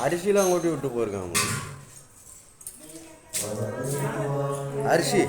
அரிசிலாம் கொட்டி விட்டு போயிருக்காங்க அரிசி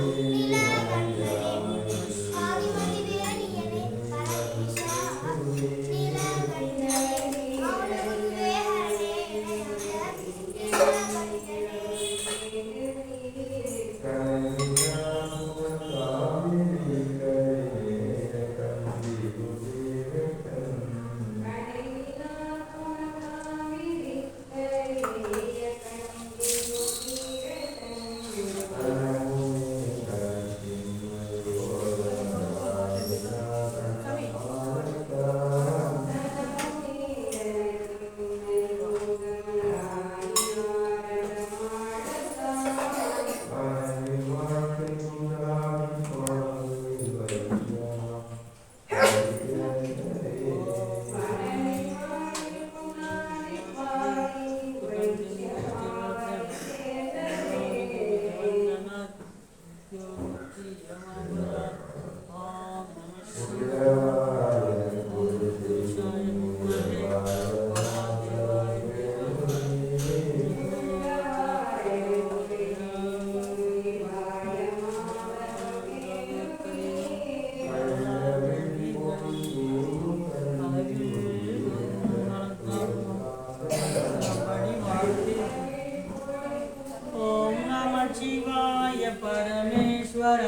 Amém.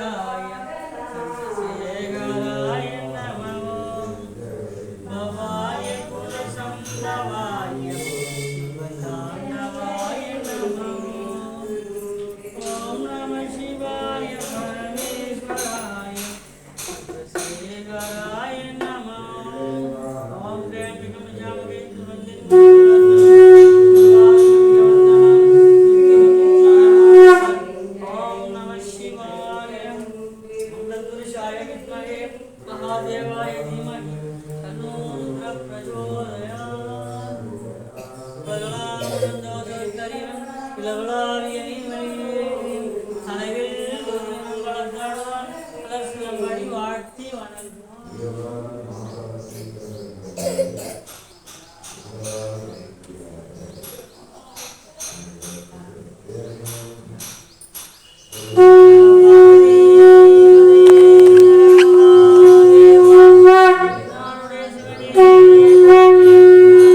না பிளவளாவிய தலைவில் ஒரு மங்களத்தாடுவான் பிளஸ் வாழ்த்தி வணங்குவான்